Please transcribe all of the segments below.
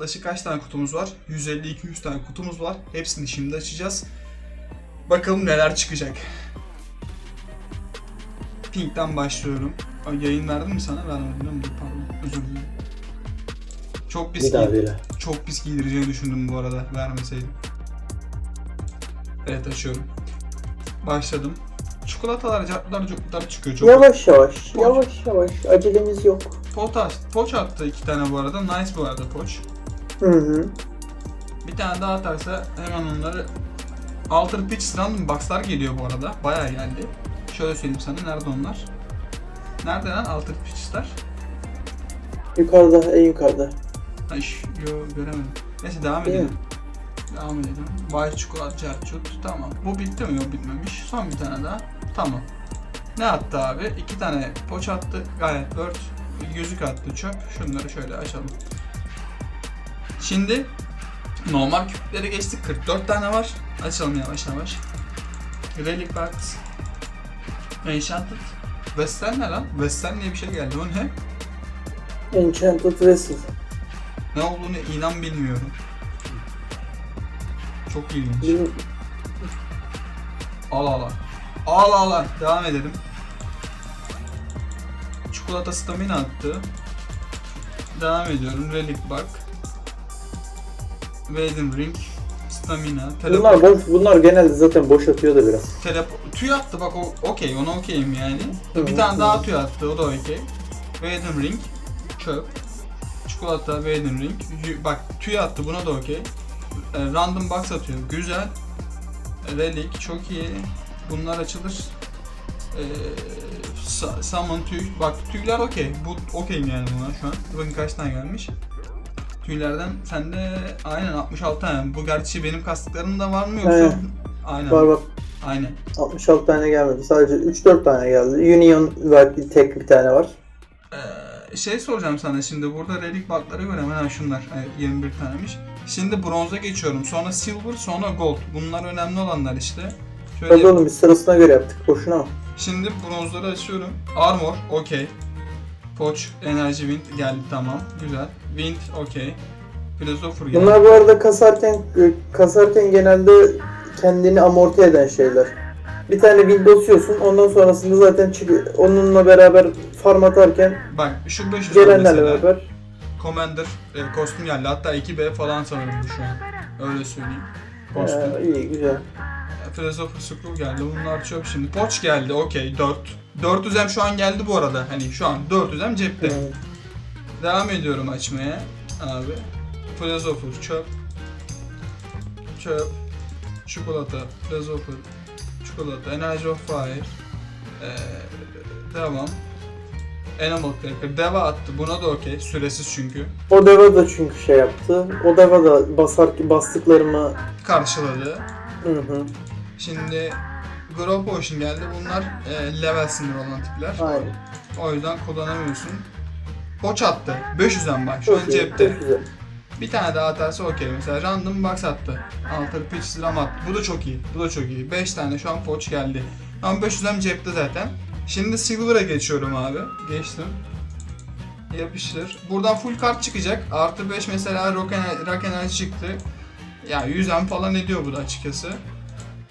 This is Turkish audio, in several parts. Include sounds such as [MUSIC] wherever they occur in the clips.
yaklaşık kaç tane kutumuz var? 150-200 tane kutumuz var. Hepsini şimdi açacağız. Bakalım neler çıkacak. Pink'ten başlıyorum. Ay, yayın verdim mi sana? Vermedim değil mi? Pardon. Özür dilerim. Çok pis, çok pis giydireceğini düşündüm bu arada. Vermeseydim. Evet açıyorum. Başladım. Çikolatalar, cartlar, cuklar çıkıyor. Çok Yavaş yavaş, yavaş yavaş. Acelemiz yok. Potaş, poç attı iki tane bu arada. Nice bu arada poç. Hı hı. Bir tane daha atarsa hemen onları Alter Pitch Random Box'lar geliyor bu arada. Bayağı geldi. Şöyle söyleyeyim sana. Nerede onlar? Nerede lan Alter Pitch'ler? Yukarıda, en yukarıda. Ay yo göremedim. Neyse devam Değil edelim. Devam edelim. White Chocolate Jarchut. Tamam. Bu bitti mi? Yok bitmemiş. Son bir tane daha. Tamam. Ne attı abi? İki tane poç attı. Gayet bird. Yüzük attı çöp. Şunları şöyle açalım. Şimdi normal küpleri geçtik. 44 tane var. Açalım yavaş yavaş. Relic Box. Enchanted. Western ne lan? Western diye bir şey geldi. O ne? Enchanted Vessel. Ne olduğunu inan bilmiyorum. Çok ilginç. Al al al. Al al al. Devam edelim. Çikolata stamina attı. Devam ediyorum. Relic Bug. Maiden Ring. Stamina. bunlar Teleport. boş, bunlar genelde zaten boş atıyor da biraz. Telep- tüy attı bak o okey ona okeyim yani. Hı Bir tane hı. daha tüy attı o da okey. Maiden Ring. Çöp. Çikolata Maiden Ring. Y- Bak tüy attı buna da okey. E, Random box atıyor. Güzel. Relic çok iyi. Bunlar açılır. E, sa- summon tüy. Bak tüyler okey. Bu okeyim yani buna şu an. Bakın kaç tane gelmiş. Tüylerden sende aynen 66 tane. Bu gerçi benim kastıklarım da var mı yoksa? Evet. Aynen. Var bak Aynen. 66 tane gelmedi. Sadece 3-4 tane geldi. Union belki tek bir tane var. Ee, şey soracağım sana şimdi burada relik baklara göre hemen şunlar evet, 21 tanemiş. Şimdi bronza geçiyorum. Sonra silver, sonra gold. Bunlar önemli olanlar işte. Şöyle Hadi oğlum biz sırasına göre yaptık. Boşuna mı? Şimdi bronzları açıyorum. Armor, okey. Poch, Energy Wind geldi tamam. Güzel. Wind, okey. Philosopher geldi. Bunlar bu arada kasarken e, kasarken genelde kendini amorti eden şeyler. Bir tane win basıyorsun ondan sonrasında zaten çık- onunla beraber farm atarken Bak şu 500 var gelenlerle mesela. beraber Commander e, kostüm geldi. Hatta 2B falan sanırım bu şu an. Öyle söyleyeyim. Kostüm. Ee, iyi güzel. Philosopher Scroll geldi. Bunlar çöp şimdi. Poç geldi. Okey. 4. 400 em şu an geldi bu arada. Hani şu an 400 em cepte. Hmm. Devam ediyorum açmaya. Abi. Philosopher çöp. Çöp. Çikolata. Philosopher. Çikolata. Energy of Fire. Ee, devam. Animal Cracker. Deva attı. Buna da okey. Süresiz çünkü. O deva da çünkü şey yaptı. O deva da basar bastıklarımı Karşıladı. hı hı. Şimdi Grow Potion geldi. Bunlar e, level sınırı olan tipler. Aynen. O yüzden kullanamıyorsun. Poç attı. 500'den bak. Şu an cepte. Bir tane daha atarsa okey. Mesela random box attı. Alter pitch ram attı. Bu da çok iyi. Bu da çok iyi. 5 tane şu an poç geldi. Ama 500'den cepte zaten. Şimdi silver'a geçiyorum abi. Geçtim. Yapıştır. Buradan full kart çıkacak. Artı 5 mesela rock, ener- rock enerji çıktı. Ya 100 M falan ediyor bu da açıkçası.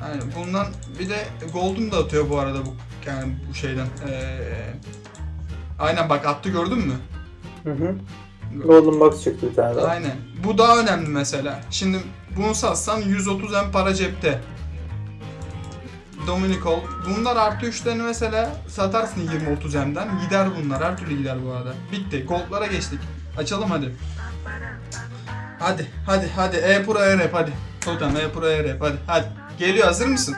Yani bundan bir de golden da atıyor bu arada bu yani bu şeyden. Ee, aynen bak attı gördün mü? Hı hı. Golden Box çıktı bir tane daha. Aynen. Bu daha önemli mesela. Şimdi bunu satsan 130 M para cepte. Dominicol. Bunlar artı 3'lerini mesela satarsın 20-30 M'den. Gider bunlar. Her türlü gider bu arada. Bitti. Gold'lara geçtik. Açalım hadi. Hadi, hadi, hadi. E Pro E rap hadi. Totem E Pro E rap hadi. Hadi. Geliyor hazır mısın?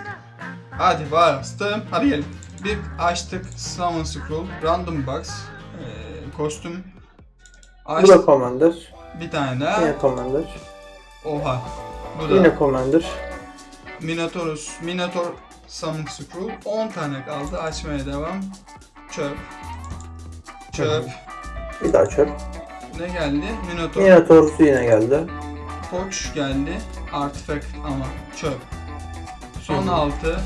Hadi bastım. Hadi gelin. Bir açtık. Summon Scroll. Random Box. Ee, kostüm. Bu Açtık. da Commander. Bir tane daha. Yine Commander. Oha. Bu da Yine Commander. Minotaurus. Minotaur Summon Scroll. 10 tane kaldı. Açmaya devam. Çöp. Çöp. Bir daha çöp. Ne geldi? Minotaur. Yine Taurus'u yine geldi. Koç geldi. Artifact ama çöp. Son hı. 6.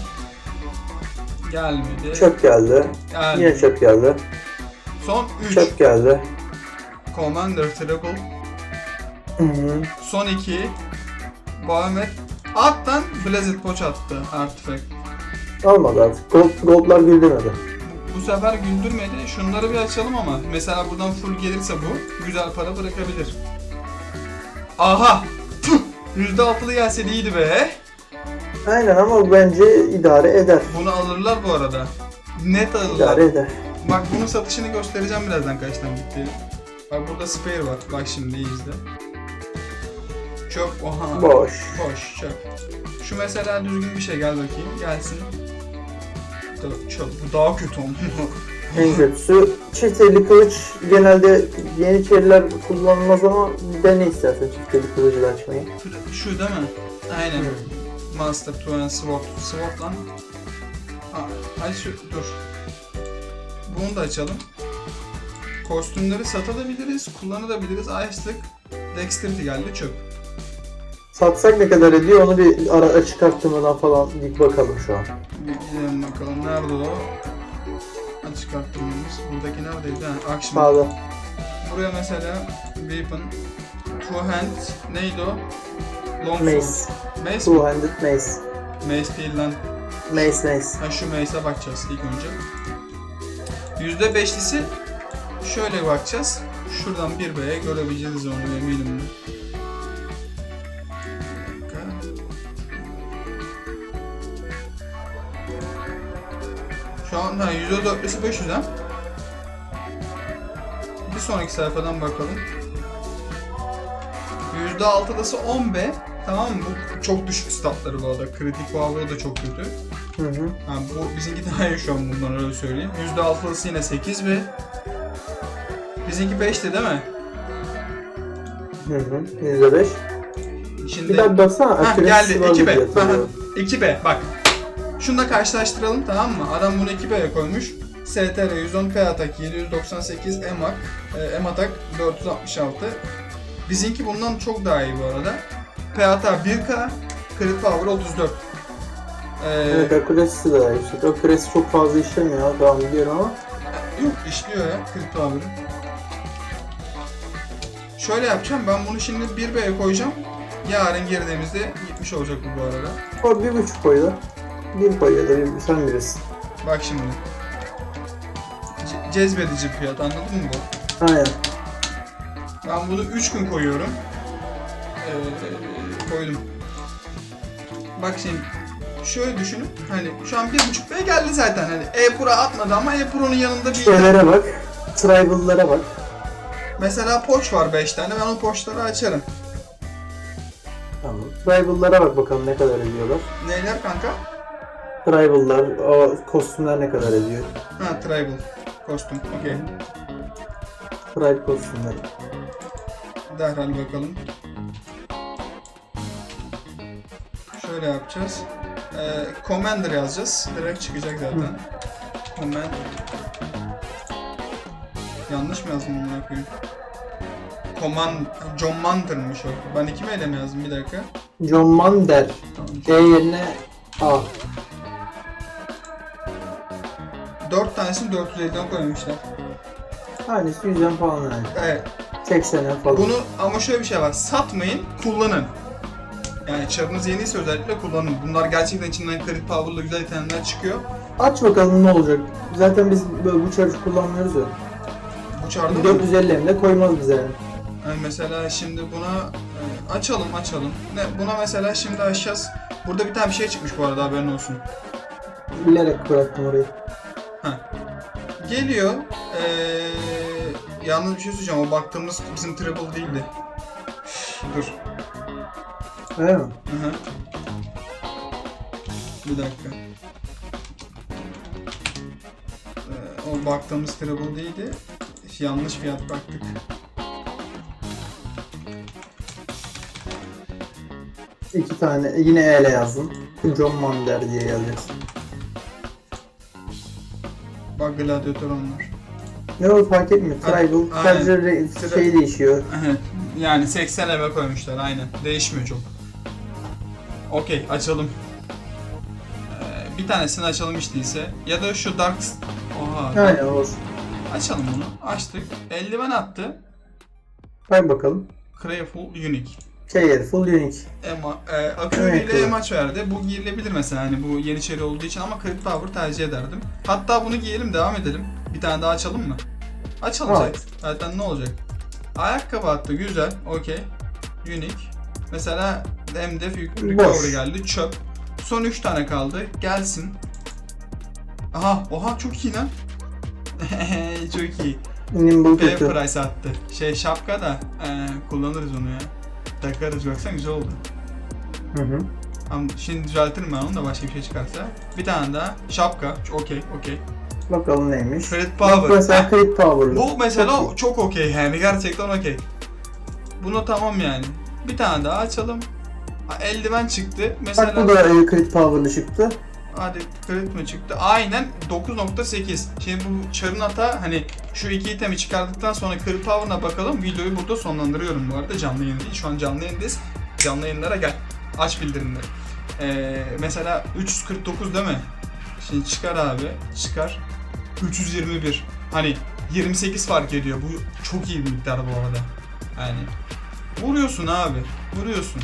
Gelmedi. Çöp geldi. Geldi. Yine çöp geldi. Son 3. Çöp geldi. Commander hı. Son iki. Bahamut. Alttan Blazed Poç attı Artifact. Almadı artık. Gold, goldlar güldürmedi. Bu sefer güldürmedi. Şunları bir açalım ama. Mesela buradan full gelirse bu güzel para bırakabilir. Aha! Tüh! %6'lı gelse iyiydi be. Aynen ama bence idare eder. Bunu alırlar bu arada. Net alırlar. İdare eder. Bak bunun satışını göstereceğim birazdan kaçtan bittiğini. Bak burada spare var. Bak şimdi iyi izle. Çöp. Oha. Boş. Boş çöp. Şu mesela düzgün bir şey gel bakayım. Gelsin. Da- Çöp. Bu daha kötü olmuş. [LAUGHS] En kötüsü çift elli kılıç genelde yeniçeriler kullanılmaz ama dene istersen çift elli kılıcı açmayı. Şu değil mi? Aynen. Hı. Master Two and Sword. Sword lan. Ha, hadi şu dur. Bunu da açalım. Kostümleri satabiliriz, kullanabiliriz. Açtık. Dexterity geldi çöp. Satsak ne kadar ediyor onu bir ara açık arttırmadan falan bir bakalım şu an. Bir gidelim bakalım. Nerede o? Açık arttırmamız. Buradaki neredeydi? Ha, Action. Sağda. Buraya mesela Weapon. Two hand. Neydi o? Long Mace. sword. Mace? Two handed mace. Mace değil lan. Mace mace. Ha şu Mace'e bakacağız ilk önce. Yüzde beşlisi şöyle bakacağız. Şuradan bir B'ye görebileceğiz onu eminim. Şu an ha, yüzde dörtlüsü 500 ha. Bir sonraki sayfadan bakalım. Yüzde altılısı 10 B. Tamam mı? Bu çok düşük statları bu arada. Kritik power'ı da çok kötü. Hı hı. Ha, bu bizimki daha iyi şu an bundan öyle söyleyeyim. %6'lısı yine 8 ve bizimki 5'ti değil mi? Hı hı. Yüzde beş. Şimdi Bir daha baksana. accuracy geldi var 2B. diye Aha, hatırlıyorum. 2B bak. Şunu da karşılaştıralım tamam mı? Adam bunu 2B'ye koymuş. STR 110, P atak 798, M ak, e, M atak 466. Bizimki bundan çok daha iyi bu arada. P atak 1K, crit power 34. Ee, Evet accuracy'si de daha yüksek. Accuracy çok fazla işlemiyor. Tamam biliyorum ama. Yok işliyor ya kripto haberi. Şöyle yapacağım ben bunu şimdi 1B'ye koyacağım. Yarın girdiğimizde gitmiş olacak bu bu arada. O bir buçuk koy da. Bir koy ya da bir, sen bilirsin. Bak şimdi. Ce- cezbedici fiyat anladın mı bu? Aynen. Ben bunu 3 gün koyuyorum. Ee, koydum. Bak şimdi şöyle düşünün. Hani şu an 1.5 B geldi zaten. Hani E-Pro atmadı ama E-Pro'nun yanında bir Şeylere bak. Tribal'lara bak. Mesela poç var 5 tane. Ben o poçları açarım. Tamam. Tribal'lara bak bakalım ne kadar ediyorlar. Neyler kanka? Tribal'lar, o kostümler ne kadar ediyor? Ha tribal kostüm. Okey. Tribe kostümleri. Derhal bakalım. Şöyle yapacağız. Ee, Commander yazacağız. Direkt çıkacak zaten. Command. Yanlış mı yazdım bunu koyayım? Command, John Mander'mış o. Ben iki meyle mi yazdım bir dakika? John Mander. Tamam. E yerine A. Dört tanesini 450'den koymuşlar. Tanesi 100'den falan yani. Evet. 80'den falan. Bunu ama şöyle bir şey var. Satmayın, kullanın. Yani çarınız yeniyse özellikle kullanın. Bunlar gerçekten içinden crit power'lı güzel itemler çıkıyor. Aç bakalım ne olacak. Zaten biz böyle bu çarşı kullanmıyoruz ya. Bu çarda mı? 450 hem de koymaz bize yani. Yani mesela şimdi buna e, açalım açalım. Ne, buna mesela şimdi açacağız. Burada bir tane bir şey çıkmış bu arada haberin olsun. Bilerek bıraktım orayı. Geliyor. Eee yalnız bir şey söyleyeceğim. O baktığımız bizim triple değildi. Dur. Öyle mi? Hı hı. Bir dakika. Ee, o baktığımız triple değildi. Yanlış fiyat baktık. İki tane. Yine E ile yazdım. John Mander diye yazacaksın. Bak gladyatör onlar. Ne olur fark etmiyor. Ha, Tribal aynen. sadece re- şey değişiyor. yani 80 eve koymuşlar aynen. Değişmiyor çok. Okey açalım. Ee, bir tanesini açalım işte ise. Ya da şu Dark... Oha. Aynen olsun. Açalım bunu. Açtık. Eldiven attı. Bak bakalım. Crayful Unique. Careful Unique. Ema, e, Akü Evet, ile emaç verdi. Bu giyilebilir mesela hani bu Yeniçeri olduğu için ama Crit Power tercih ederdim. Hatta bunu giyelim devam edelim. Bir tane daha açalım mı? Açalım Evet. zaten. Ne olacak? Ayakkabı attı güzel. Okey. Unique. Mesela MDF recovery geldi. Çöp. Son 3 tane kaldı. Gelsin. Aha, oha çok iyi lan. [LAUGHS] çok iyi. Nimble P kötü. price attı. Şey şapka da e, kullanırız onu ya. Takarız baksana güzel oldu. Hı hı. Ama şimdi düzeltirim ben onu da başka bir şey çıkarsa. Bir tane daha şapka. Okey, okey. Bakalım neymiş. Credit Bak power. mesela Heh, Crit Power'lı. Bu mesela Çok çok okey yani gerçekten okey. Buna tamam yani. Bir tane daha açalım. Ha, eldiven çıktı. Mesela Bak bu da e, Crit Power'lı çıktı. Hadi credit mi çıktı? Aynen 9.8. Şimdi bu çarın hata hani şu iki itemi çıkardıktan sonra credit power'ına bakalım. Videoyu burada sonlandırıyorum bu arada canlı yayın değil. Şu an canlı yayındayız. Canlı yayınlara gel. Aç bildirimleri. Ee, mesela 349 değil mi? Şimdi çıkar abi. Çıkar. 321. Hani 28 fark ediyor. Bu çok iyi bir miktar bu arada. Yani vuruyorsun abi. Vuruyorsun.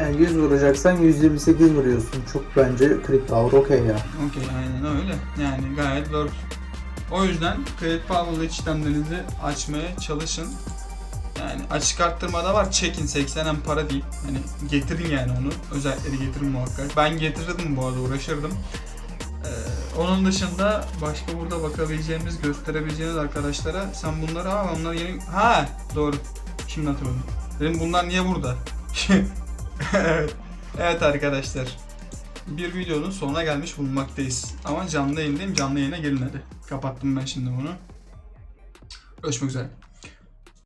Yani 100 vuracaksan 128 vuruyorsun. Çok bence Crit Power okey ya. Okey aynen öyle. Yani gayet works. O yüzden Credit Power'lı işlemlerinizi açmaya çalışın. Yani açık arttırmada var. Çekin 80 hem para değil. Hani getirin yani onu. Özellikleri getirin muhakkak. Ben getirirdim bu arada uğraşırdım. Ee, onun dışında başka burada bakabileceğimiz, gösterebileceğiniz arkadaşlara sen bunları aa onlar yeni... Ha doğru. Şimdi hatırladım. Dedim bunlar niye burada? [LAUGHS] [LAUGHS] evet. Arkadaşlar. Bir videonun sonuna gelmiş bulunmaktayız. Ama canlı yayındayım. Canlı yayına gelin hadi. Kapattım ben şimdi bunu. Görüşmek üzere.